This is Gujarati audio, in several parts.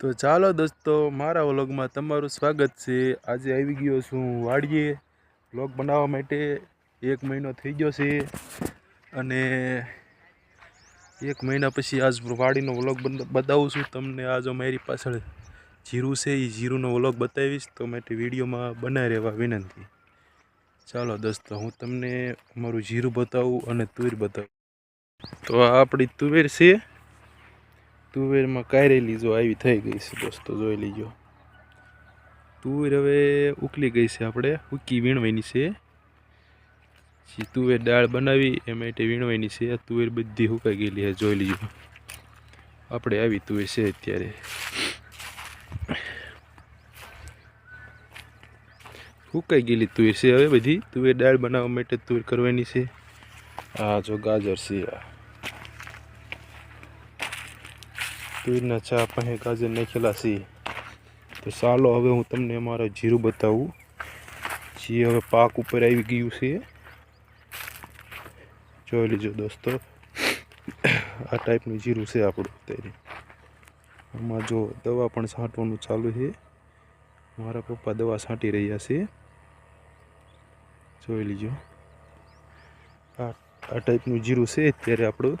તો ચાલો દોસ્તો, મારા વ્લોગમાં તમારું સ્વાગત છે. આજે આવી ગયો છું વાડીએ. વ્લોગ બનાવવા માટે એક મહિનો થઈ ગયો છે અને એક મહિના પછી આજ વાડીનો વ્લોગ બતાવું છું તમને. આજ મારી પાછળ જીરું છે એ જીરુંનો વ્લોગ બતાવીશ તો માટે વિડીયોમાં બનાવી રહેવા વિનંતી. ચાલો દોસ્તો, હું તમને અમારું જીરું બતાવું અને તુવેર બતાવું. તો આ આપણી તુવેર છે. તુવેરમાં કાયરેલી જો આવી થઈ ગઈ છે દોસ્તો, જોઈ લીજો. તુવેર હવે ઉકલી ગઈ છે આપણે, ઉકી વીણવાની છે. પછી તુવેર દાળ બનાવી, એ માટે વીણવાની છે. તુવેર બધી સુકાઈ ગયેલી છે, જોઈ લીજો. આપણે આવી તુવેર છે અત્યારે. સુકાઈ ગયેલી તુવેર છે હવે બધી. તુવેર દાળ બનાવવા માટે તુવેર કરવાની છે. આ જો ગાજર છે આ. તુવેરના ચા પાસે ગાજર નાખેલા છે. તો ચાલો હવે હું તમને અમારા જીરું બતાવું. જે હવે પાક ઉપર આવી ગયું છે. જોઈ લીજો દોસ્તો. આ ટાઈપનું જીરું છે આપણું અત્યારે. આમાં જો દવા પણ છાંટવાનું ચાલુ છે. મારા પપ્પા દવા છાંટી રહ્યા છે. જોઈ લીજો. આ આ ટાઈપનું જીરું છે અત્યારે આપણું.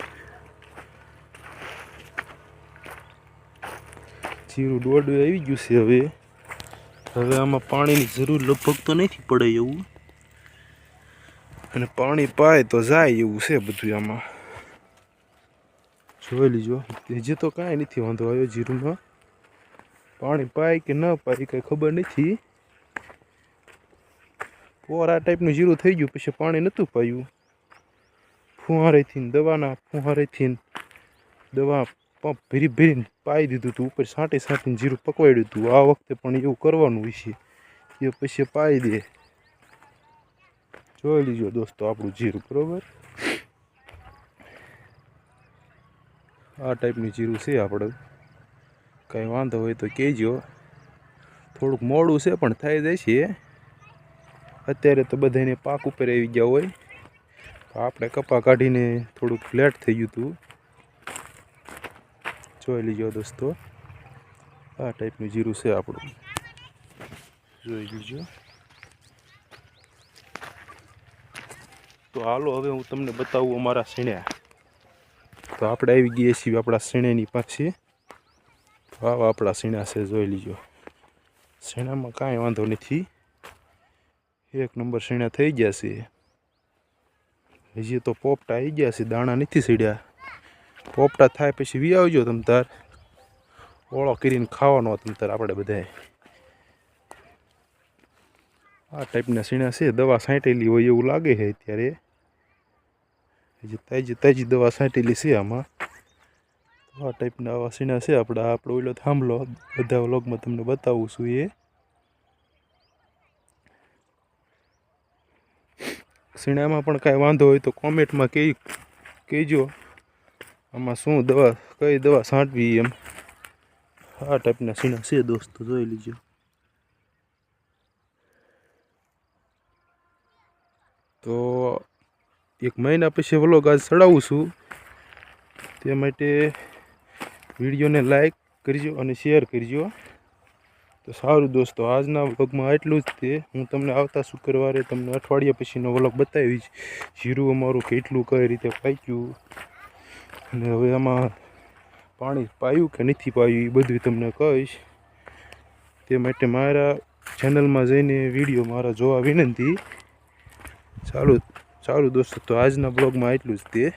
જીરું દોડવે આવી ગયું છે હવે. હવે આમાં પાણીની જરૂર લગભગ તો નથી પડે એવું. અને પાણી પાય તો જાય એવું છે બધું આમાં. જોઈ લીજો, હજી તો કાંઈ નથી વાંધો આવ્યો જીરુંમાં. પાણી પાય કે ન પાય કંઈ ખબર નથી. પોર આ ટાઈપનું જીરું થઈ ગયું, પછી પાણી નહોતું પાયું. ફુહારેથી દવાના ફુહારેથી દવા પંપ ભેરી ભેરીને પાઈ દીધું હતું ઉપર સાંટી સાંટીને જીરું પકવાડ્યું હતું આ વખતે પણ એવું કરવાનું વિશે એ પછી પાઈ દે. જોઈ લીજો દોસ્તો આપણું જીરું, બરાબર? આ ટાઈપનું જીરું છે આપણે. કાંઈ વાંધો હોય તો કહેજો. થોડુંક મોડું છે પણ થઈ જાય છે. અત્યારે તો બધાને પાક ઉપર આવી ગયા હોય. આપણે કપા કાઢીને થોડુંક લેટ થઈ ગયું હતું જોઈ લીજો દોસ્તો. આ ટાઈપનું જીરું છે આપણું. જોઈ લીજો. તો હાલો, હવે હું તમને બતાવું અમારા સીણ્યા તો આપણે આવી ગયા છીએ આપણા સીણેની પાસે આવા આપણા સીણા છે, જોઈ લીજો. સીણામાં કાંઈ વાંધો નથી. એક નંબર સીણા થઈ ગયા છે. હજી તો પોપટા આવી ગયા છે, દાણા નથી સીડ્યા. પોપટા થાય પછી વી આવજો તમ તાર. ઓળો કરીને ખાવાનો તમ તાર આપણે બધાએ આ ટાઈપના સીણા છે, દવા સાંટેલી હોય એવું લાગે છે અત્યારે. હજી તાજી તાજી દવા સાંટેલી છે આમાં. આ ટાઈપના આવા સીણા છે આપણા આપણો ઓલો થાંભલો. બધા વ્લોગમાં તમને બતાવું છું એ. સીણામાં પણ કાંઈ વાંધો હોય તો કોમેન્ટમાં કહી કહેજો આમાં શું દવા, કઈ દવા છાંટવી એમ? આ ટાઈપના સીણા છે દોસ્તો, જોઈ લીજો. તો એક મહિના પછી વલો ગાજ ચડાવું છું. તે માટે વિડીયોને લાઈક કરજો અને શેર કરજો. તો સારું દોસ્તો, આજના વ્લોગમાં એટલું જ તે. હું તમને આવતા શુક્રવારે તમને અઠવાડિયા પછીનો વ્લોગ બતાવીશ. જીરું અમારું કેટલું, કઈ રીતે પાક્યું? અને હવે આમાં પાણી પાયું કે નથી પાયું એ બધું તમને કહીશ. તે માટે મારા ચેનલમાં જઈને વીડિયો મારા જોવા વિનંતી. ચાલુ ચાલુ દોસ્તો, તો આજના બ્લોગમાં એટલું જ તે.